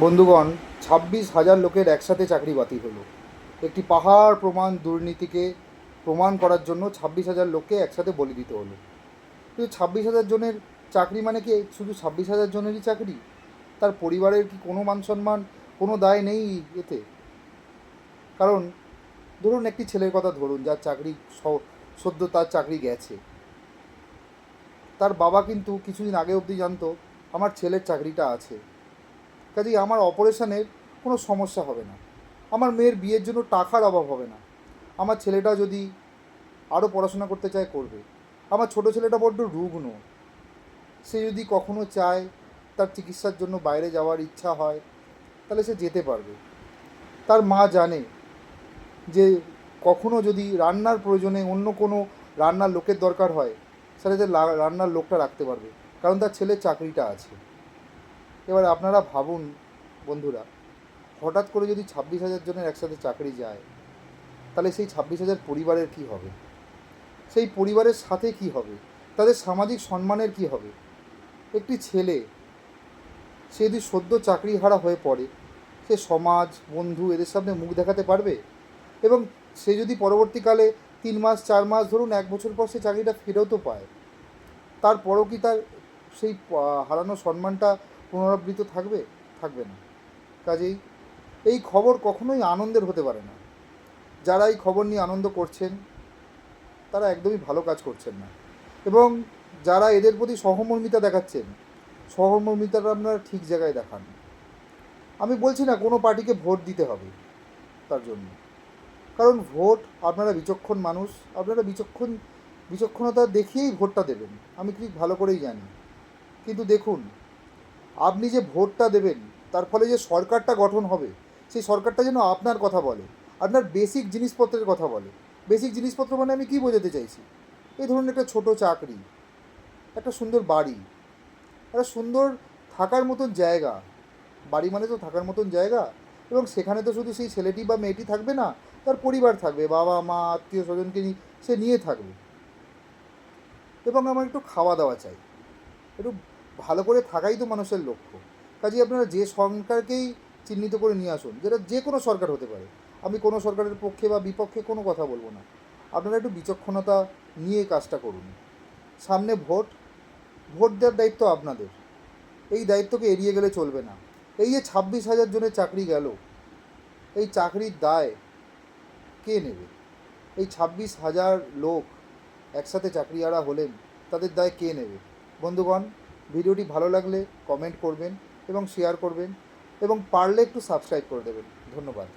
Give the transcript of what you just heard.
বন্ধুগণ, ছাব্বিশ হাজার লোকের একসাথে চাকরি বাতিল হলো। একটি পাহাড় প্রমাণ দুর্নীতিকে প্রমাণ করার জন্য ছাব্বিশ হাজার লোককে একসাথে বলি দিতে হলো। কিন্তু ছাব্বিশ হাজার জনের চাকরি মানে কি? শুধু ছাব্বিশ হাজার জনেরই চাকরি? তার পরিবারের কি কোনো মান সম্মান, কোনো দায় নেই এতে? কারণ, ধরুন একটি ছেলের কথা ধরুন, যার চাকরি সদ্য তার চাকরি গেছে। তার বাবা কিন্তু কিছুদিন আগে অবধি জানতো, আমার ছেলের চাকরিটা আছে। কাজেই আমার অপারেশনের কোনো সমস্যা হবে না। আমার মেয়ের বিয়ের জন্য টাকার অভাব হবে না। আমার ছেলেটা যদি আরও পড়াশোনা করতে চায়, করবে। আমার ছোট ছেলেটা বড্ড রুগ্ন। সে যদি কখনো চায় তার চিকিৎসার জন্য বাইরে যাওয়ার ইচ্ছা হয়, তাহলে সে যেতে পারবে। তার মা জানে যে কখনো যদি রান্নার প্রয়োজনে অন্য কোনো রান্নার লোকের দরকার হয় যে রান্নার লোকটা রাখতে পারবে। কারণ তার ছেলের চাকরিটা আছে। এবার আপনারা ভাবুন, বন্ধুরা, হঠাৎ করে যদি ছাব্বিশ হাজার জনের একসাথে চাকরি যায়, তাহলে সেই ছাব্বিশ হাজার পরিবারের কী হবে? সেই পরিবারের সাথে কি হবে? তাদের সামাজিক সম্মানের কি হবে? একটি ছেলে, সে যদি সদ্য চাকরি হারা হয়ে পড়ে, সে সমাজ, বন্ধু এদের সামনে মুখ দেখাতে পারবে? এবং সে যদি পরবর্তীকালে তিন মাস, চার মাস, ধরুন এক বছর পর সে চাকরিটা ফেরতও পায়, তারপরও কি তার সেই হারানো সম্মানটা পুনরাবৃত্ত থাকবে থাকবে না। কাজেই এই খবর কখনোই আনন্দের হতে পারে না। যারা এই খবর নিয়ে আনন্দ করছেন, তারা একদমই ভালো কাজ করছেন না। এবং যারা এদের প্রতি সহমর্মিতা দেখাচ্ছেন, সহমর্মিতাটা আপনারা ঠিক জায়গায় দেখান। আমি বলছি না কোনো পার্টিকে ভোট দিতে হবে তার জন্য। কারণ ভোট, আপনারা বিচক্ষণ মানুষ, আপনারা বিচক্ষণ, বিচক্ষণতা দেখিয়েই ভোটটা দেবেন। আমি ঠিক ভালো করেই জানি। কিন্তু দেখুন আপনি যে ভোটটা দেবেন, তার ফলে যে সরকারটা গঠন হবে, সেই সরকারটা যেন আপনার কথা বলে, আপনার বেসিক জিনিসপত্রের কথা বলে। বেসিক জিনিসপত্র মানে আমি কী বোঝাতে চাইছি? এই ধরুন একটা ছোট চাকরি, একটা সুন্দর বাড়ি, একটা সুন্দর থাকার মতন জায়গা। বাড়ি মানে তো থাকার মতন জায়গা, এবং সেখানে তো শুধু সেই ছেলেটি বা মেয়েটি থাকবে না, তার পরিবার থাকবে, বাবা, মা, আত্মীয় স্বজনকে সে নিয়ে থাকবে। এবং আমার একটু খাওয়া দাওয়া চাই, একটু ভালো করে থাকাই তো মানুষের লক্ষ্য। কাজেই আপনারা যে সরকারকেই চিহ্নিত করে নিয়ে আসুন, যেটা যে কোনো সরকার হতে পারে, আমি কোনো সরকারের পক্ষে বা বিপক্ষে কোনো কথা বলব না। আপনারা একটু বিচক্ষণতা নিয়ে কাজটা করুন। সামনে ভোট ভোট দেওয়ার দায়িত্ব আপনাদের। এই দায়িত্বকে এড়িয়ে গেলে চলবে না। এই যে ছাব্বিশ হাজার জনের চাকরি গেল, এই চাকরির দায় কে নেবে? এই ছাব্বিশ হাজার লোক একসাথে চাকরিয়ারা হলেন, তাদের দায় কে নেবে? বন্ধুগণ ভিডিওটি ভালো লাগলে কমেন্ট করবেন এবং শেয়ার করবেন এবং পারলে একটু সাবস্ক্রাইব করে দেবেন। ধন্যবাদ।